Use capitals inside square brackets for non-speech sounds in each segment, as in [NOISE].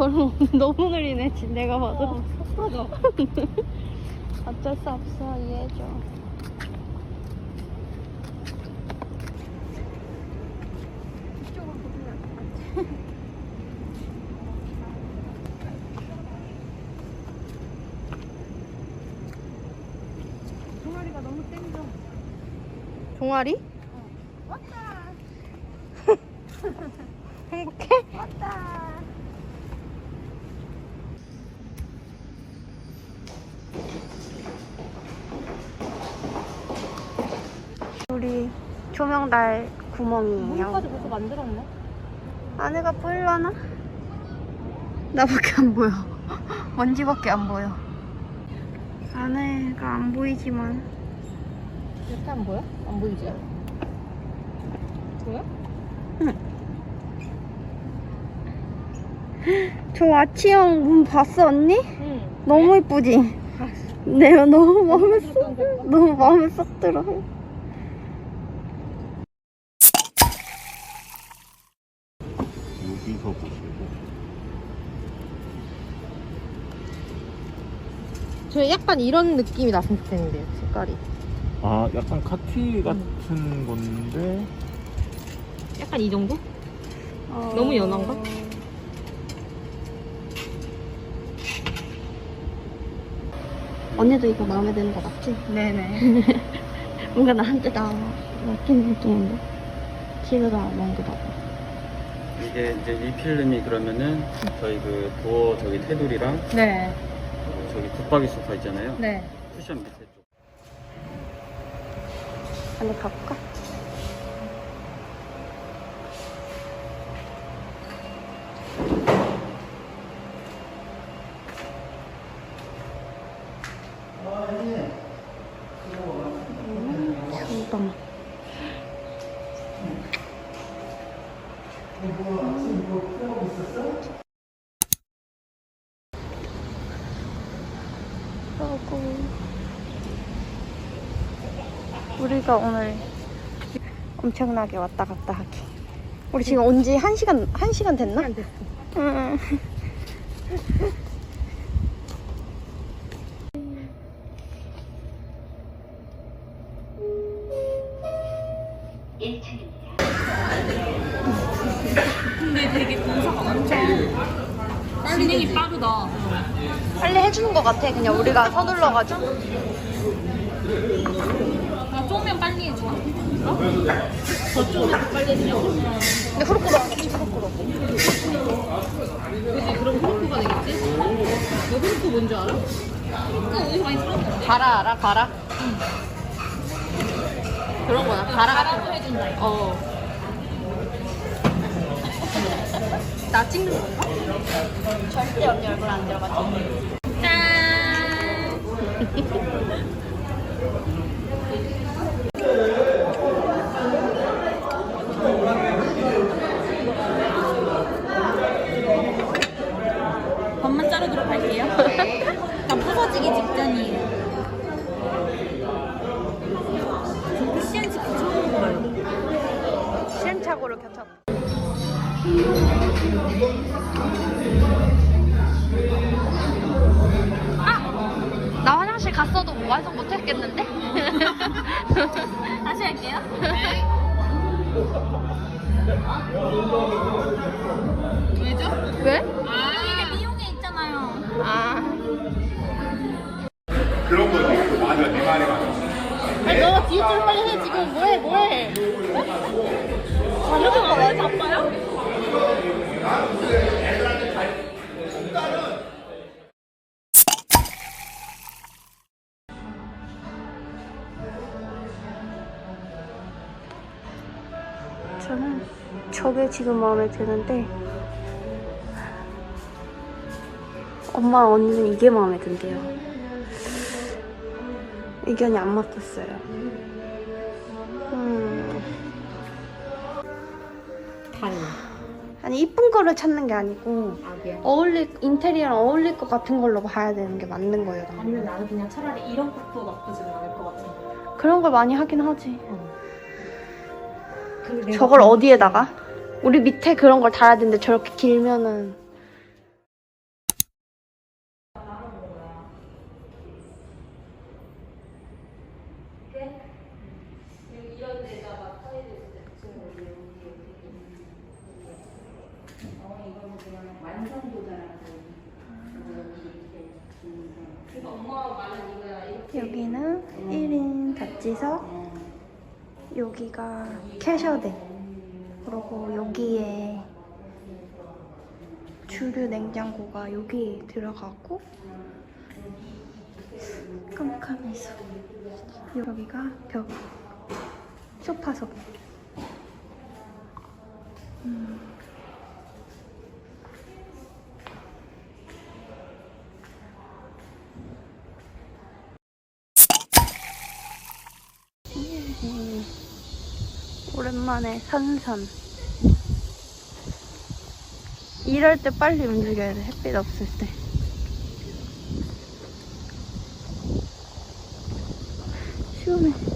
걸음 [LAUGHS] 너무 느리네, 지- 내가 봐도. 속도죠. [LAUGHS] 어쩔 수 없어, 이해해줘. 이쪽으로 보면 종아리가 너무 땡겨. 종아리? 왔다. [LAUGHS] 행복해? 왔다. 우리 조명달 구멍이에요. 벌써 만들었네. 안에가 보일라나? 나밖에 안 보여. [LAUGHS] 먼지밖에 안 보여. 안에가 안 보이지만 이렇게 안 보여? 안 보이지? 보여? [GASPS] 저 아치형 문 봤어 언니? 응. 너무 이쁘지? 내가 너무 마음에 쏙 너무 마음에 쏙 들어. 여기서 보시고 저 약간 이런 느낌이 났으면 좋겠는데요, 색깔이. 아 약간 카키 같은 건데 약간 이 정도? 너무 연한가? 언니도 이거 마음에 드는 거 맞지? 네네. [LAUGHS] 뭔가 나한테 다 맡긴 느낌인데 집에가 뭔가 봐. 이게 이제 이 필름이 그러면은 저희 그 도어 저기 테두리랑 네. 저기 붙박이 소파 있잖아요. 네. 쿠션 밑에 쪽. 안에 가볼까? 음, 잠깐만. 하고 우리가 오늘 엄청나게 왔다 갔다 하기. 우리 지금 온지 한시간한시간 됐나? 안 됐어. 응. [LAUGHS] 근데 되게 공사가 엄청 진행이 빠르다. 빨리 해주는 것 같아. 그냥 우리가 서둘러가지고. 나 쪼면 빨리 해줘. 더 쪼면 빨리 해주냐고? 근데 후루꾸루 하겠지, 후루꾸루. 그지? 그럼 후루쿠가 되겠지? 너 후루쿠 뭔지 알아? 후루쿠 어디서 많이 들었는데? 가라, 알아? 가라? 그런 거야. 가라 같은 거. 해준다. 이거. 어. 나 찍는 건가? 절대 언니 얼굴 안 들어가지. 자르도록 할게요. 다 부서지기 직전이에요. 저 시안 치킨 처음 먹어요. 시행착오를 겹쳤. 아! 나 화장실 갔어도 완성 못했겠는데? [LAUGHS] 다시 할게요. 왜죠? 왜? 아, 아. 그런 거지 맞아 내 말이 맞아 아니, 너가 뒤에 좀 빨리 해, 지금. 뭐해, 뭐해. 거왜 바빠요? 저는 저게 지금 마음에 드는데 엄마 언니는 이게 마음에 든대요. 의견이 안 맞겠어요. 음, 반. 아니 이쁜 거를 찾는 게 아니고 아, 미안. 어울릴 인테리어랑 어울릴 것 같은 걸로 봐야 되는 게 맞는 거예요. 나는. 아니면 나는 그냥 차라리 이런 것도 나쁘지는 않을 것 같아. 그런 걸 많이 하긴 하지. 근데 내가 저걸 그- 어디에다가? 우리 밑에 그런 걸 달아야 되는데 저렇게 길면은 여기는 1인 다찌석, 여기가 캐셔대, 그리고 여기에 주류 냉장고가 여기 들어가고 깜깜해서 여기가 벽 소파석. 음. 음. 오랜만에 산산 일할 때 빨리 움직여야 돼. 햇빛 없을 때. 시원해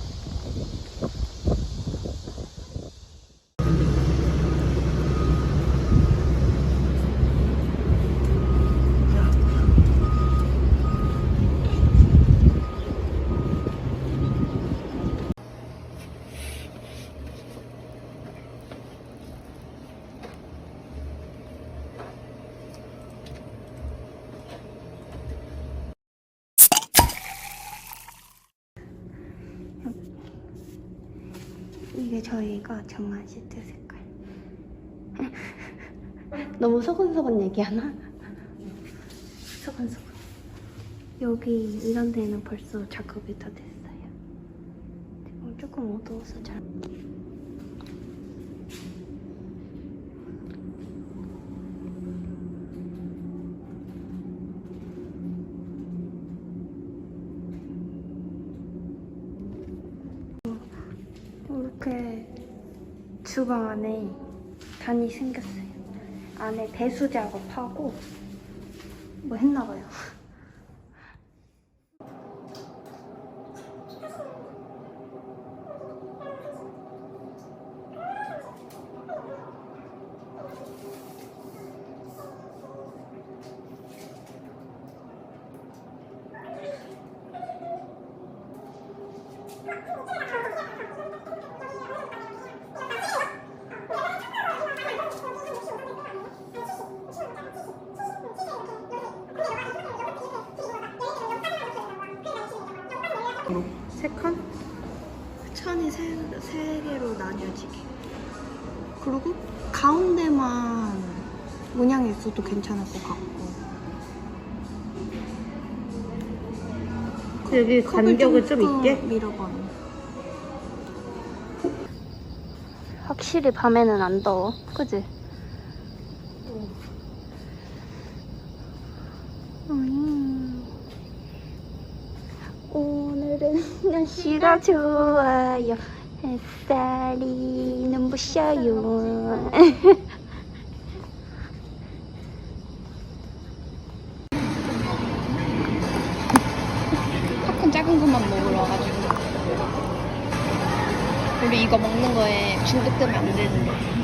이게 저희가 정한 시트 색깔. [LAUGHS] 너무 서근서근 얘기하나? 서근서근. 여기 이런 데는 벌써 작업이 다 됐어요. 조금 어두워서 잘 이렇게 주방 안에 단이 생겼어요. 안에 배수 작업하고 뭐 했나봐요. 세 칸? 천이 세, 세 개로 나뉘어지게. 그리고 가운데만 문양이 있어도 괜찮을 것 같고. 여기 간격을 좀 조금 있게? 밀어봐. 확실히 밤에는 안 더워. 그지? 음. 오늘은 날씨가 좋아요. 햇살이 눈부셔요. 팝콘 작은 것만 먹으러 와가지고. 우리 이거 먹는 거에 중독되면 안 되는데.